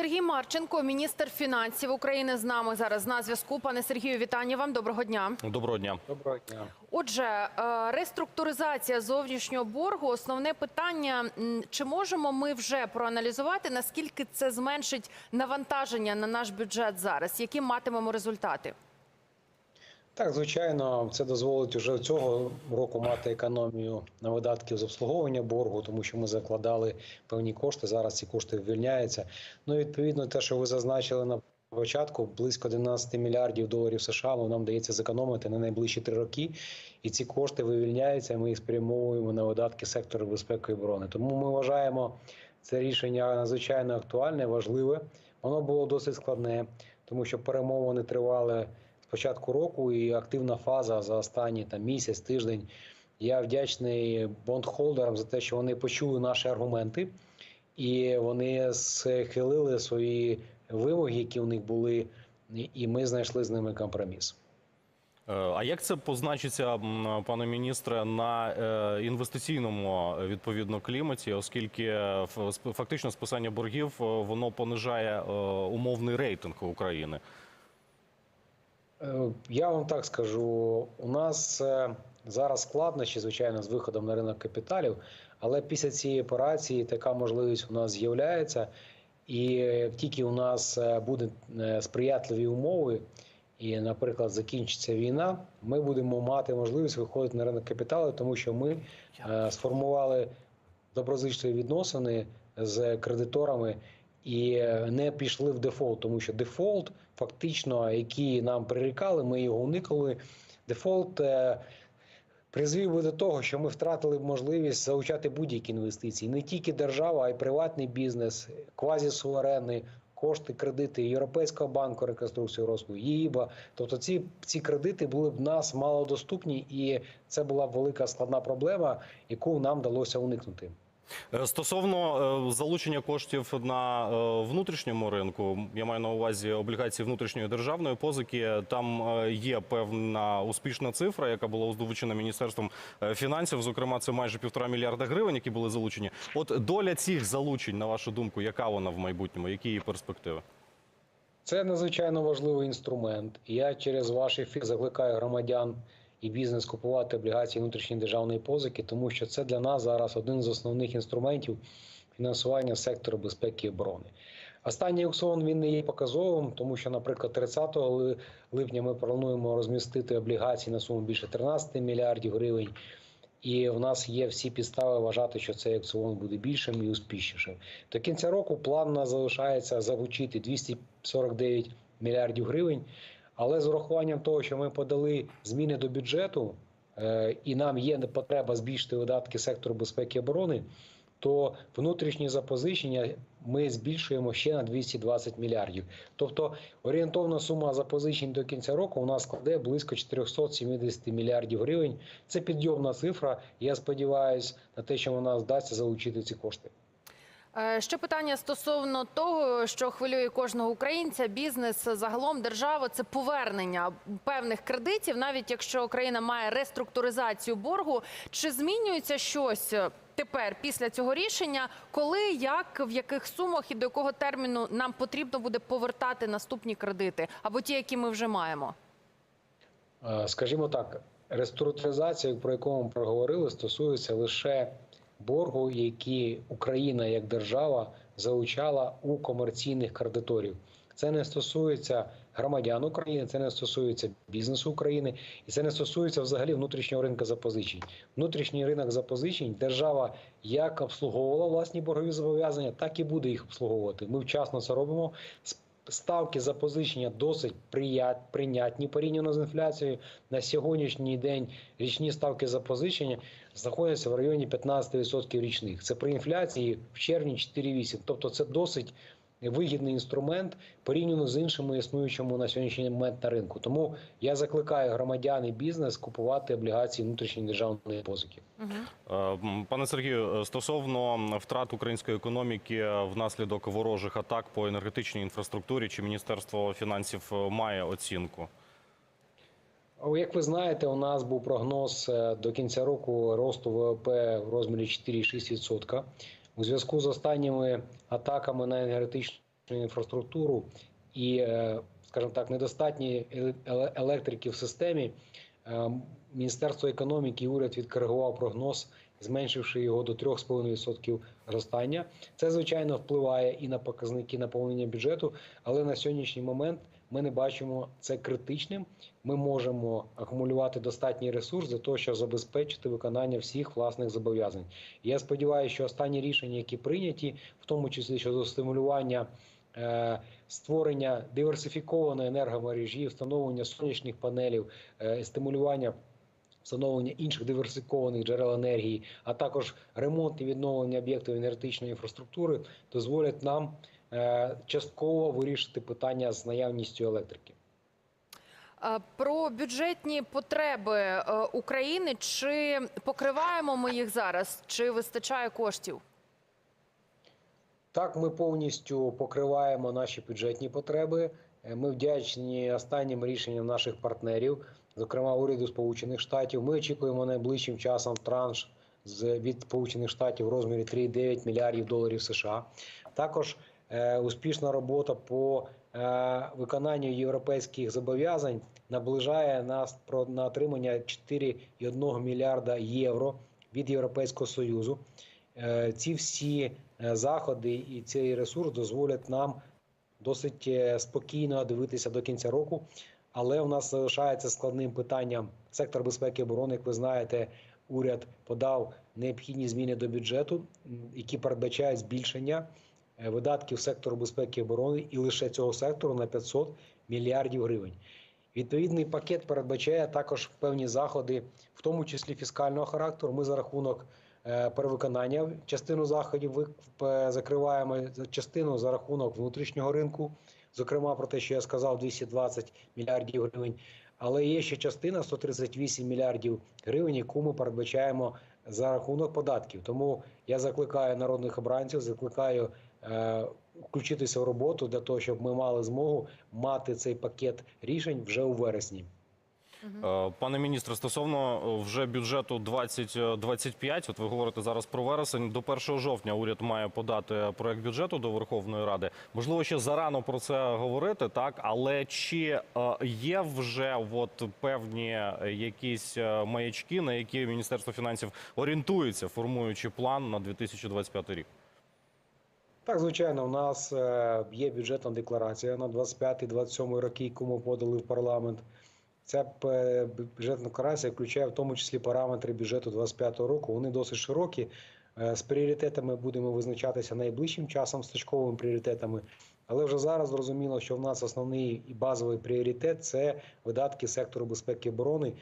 Сергій Марченко, міністр фінансів України, з нами зараз на зв'язку. Пане Сергію, вітання вам. Доброго дня. Доброго дня. Доброго дня. Отже, е, реструктуризація зовнішнього боргу. Основне питання: чи можемо ми вже проаналізувати наскільки це зменшить навантаження на наш бюджет зараз? Які матимемо результати? Так, звичайно, це дозволить уже цього року мати економію на видатків з обслуговування боргу, тому що ми закладали певні кошти. Зараз ці кошти вивільняються. Ну, відповідно, те, що ви зазначили на початку, близько 11 мільярдів доларів США ну, нам дається зекономити на найближчі три роки, і ці кошти вивільняються. Ми їх спрямовуємо на видатки сектору безпеки і оборони. Тому ми вважаємо це рішення надзвичайно актуальне, важливе. Воно було досить складне, тому що перемовини тривали початку року, і активна фаза за останні там місяць, тиждень. Я вдячний бондхолдерам за те, що вони почули наші аргументи, і вони схилили свої вимоги, які у них були, і ми знайшли з ними компроміс. Е, А як це позначиться, пане міністре, на е, інвестиційному відповідно кліматі, оскільки е, фактично списання боргів воно понижає умовний рейтинг України? Е, Я вам так скажу, у нас е, зараз складнощі, звичайно, з виходом на ринок капіталів, але після цієї операції така можливість у нас з'являється. І як тільки у нас е, будуть сприятливі умови, і, наприклад, закінчиться війна, ми будемо мати можливість виходити на ринок капіталу, тому що ми е, сформували доброзичливі відносини з кредиторами і е, не пішли в дефолт, тому що дефолт, фактично, який нам прирікали, ми його уникнули. Дефолт е, призвів би до того, що ми втратили можливість залучати будь-які інвестиції, не тільки держава, а й приватний бізнес, квазісуверенний, кошти, кредити Європейського банку реконструкції розвитку, ЄІБА. Тобто ці, ці кредити були б нас малодоступні, і це була б велика складна проблема, яку нам вдалося уникнути. Е, Стосовно е, залучення коштів на е, внутрішньому ринку, я маю на увазі облігації внутрішньої державної позики. Там є певна успішна цифра, яка була озвучена міністерством фінансів. Зокрема, це майже півтора мільярда гривень, які були залучені. От доля цих залучень, на вашу думку, яка вона в майбутньому? Які її перспективи? Це надзвичайно важливий інструмент. Я через ваш ефір закликаю громадян і бізнес купувати облігації внутрішньої державної позики, тому що це для нас зараз один з основних інструментів фінансування сектору безпеки і оборони. Останній аукціон він не є показовим, тому що, наприклад, 30 липня ми плануємо розмістити облігації на суму більше 13 мільярдів гривень. І в нас є всі підстави вважати, що цей аукціон буде більшим і успішнішим. До кінця року план нас залишається залучити 249 мільярдів гривень. Але з урахуванням того, що ми подали зміни до бюджету, е, і нам є потреба збільшити видатки сектору безпеки і оборони, то внутрішні запозичення ми збільшуємо ще на 220 мільярдів. Тобто орієнтовна сума запозичень до кінця року у нас складе близько 470 мільярдів гривень. Це підйомна цифра. Я сподіваюся на те, що вона вдасться залучити ці кошти. Е, Ще питання стосовно того, що хвилює кожного українця, бізнес, загалом держава це повернення певних кредитів, навіть якщо Україна має реструктуризацію боргу. Чи змінюється щось тепер після цього рішення, коли, як, в яких сумах і до якого терміну нам потрібно буде повертати наступні кредити або ті, які ми вже маємо? Е, Скажімо так, реструктуризація, про яку ми проговорили, стосується лише боргу, який Україна як держава залучала у комерційних кредиторів. Це не стосується громадян України, це не стосується бізнесу України, і це не стосується взагалі внутрішнього ринку запозичень. Внутрішній ринок запозичень держава як обслуговувала власні боргові зобов'язання, так і буде їх обслуговувати. Ми вчасно це робимо. Ставки запозичення досить прийнятні порівняно з інфляцією. На сьогоднішній день річні ставки запозичення знаходяться в районі 15% річних. Це при інфляції в червні 4,8%. Тобто це досить вигідний інструмент порівняно з іншими існуючими на сьогоднішній момент на ринку. Тому я закликаю громадян і бізнес купувати облігації внутрішньої державної позики. Е, Пане Сергію, е, стосовно втрат української економіки е, внаслідок ворожих атак по енергетичній інфраструктурі, чи міністерство фінансів має оцінку? Як ви знаєте, у нас був прогноз до кінця року росту ВВП в розмірі 4,6%. У зв'язку з останніми атаками на енергетичну інфраструктуру і, е, скажімо так, недостатні еле- електрики в системі, е, Міністерство економіки і уряд відкоригував прогноз, зменшивши його до 3,5% зростання. Це звичайно впливає і на показники наповнення бюджету, але на сьогоднішній момент ми не бачимо це критичним. Ми можемо акумулювати достатній ресурс для того, щоб забезпечити виконання всіх власних зобов'язань. Я сподіваюся, що останні рішення, які прийняті, в тому числі щодо стимулювання е, створення диверсифікованої енергомережі, встановлення сонячних панелів, е, стимулювання встановлення інших диверсифікованих джерел енергії, а також ремонт і відновлення об'єктів енергетичної інфраструктури дозволять нам частково вирішити питання з наявністю електрики. Е, Про бюджетні потреби е, України чи покриваємо ми їх зараз, чи вистачає коштів? Так, ми повністю покриваємо наші бюджетні потреби. Е, Ми вдячні останнім рішенням наших партнерів, зокрема уряду Сполучених Штатів. Ми очікуємо найближчим часом транш від Сполучених Штатів в розмірі 3,9 мільярдів доларів США. Також е, успішна робота по е, виконанню європейських зобов'язань наближає нас на отримання 4,1 мільярда євро від Європейського союзу. Е, Ці всі е, заходи і цей ресурс дозволять нам досить е, спокійно дивитися до кінця року. Але у нас залишається складним питанням сектор безпеки і оборони. Як ви знаєте, уряд подав необхідні зміни до бюджету, які передбачають збільшення е, видатків сектору безпеки і оборони і лише цього сектору на 500 мільярдів гривень. Відповідний пакет передбачає також певні заходи, в тому числі фіскального характеру. Ми за рахунок е, перевиконання частину заходів ви- закриваємо за- частину за рахунок внутрішнього ринку, зокрема про те, що я сказав, 220 мільярдів гривень. Але є ще частина 138 мільярдів гривень, яку ми передбачаємо за рахунок податків. Тому я закликаю народних обранців, закликаю е, включитися в роботу для того, щоб ми мали змогу мати цей пакет рішень вже у вересні. Е, Пане міністре, стосовно е, вже бюджету 2025, от ви говорите зараз про вересень. До 1 жовтня уряд має подати проект бюджету до Верховної Ради. Можливо, ще зарано про це говорити, так але чи е, є вже от певні е, якісь е, маячки, на які Міністерство фінансів орієнтується, формуючи план на 2025 рік? Так, звичайно, у нас е, є бюджетна декларація на 25-27 роки, ми подали в парламент. Ця е, бюджетна декларація включає в тому числі параметри бюджету 25 року. Вони досить широкі. Е, З пріоритетами будемо визначатися найближчим часом, з пріоритетами. Але вже зараз зрозуміло, що в нас основний і базовий пріоритет це видатки сектору безпеки і оборони.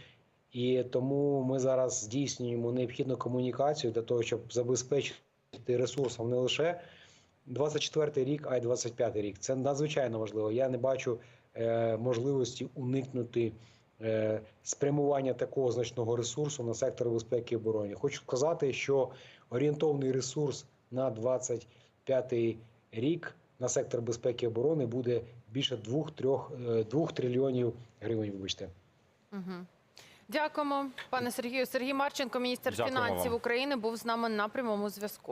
І тому ми зараз здійснюємо необхідну комунікацію для того, щоб забезпечити ресурсом не лише 24 рік, а й 25 рік. Це надзвичайно важливо. Я не бачу е, можливості уникнути е, спрямування такого значного ресурсу на сектор безпеки і оборони. Хочу сказати, що орієнтовний ресурс на 25 рік на сектор безпеки і оборони буде більше 2, 2 трильйонів гривень. Вибачте. Угу. Дякуємо, пане Сергію. Сергій Марченко, міністр Дякуємо фінансів вам. України, був з нами на прямому зв'язку.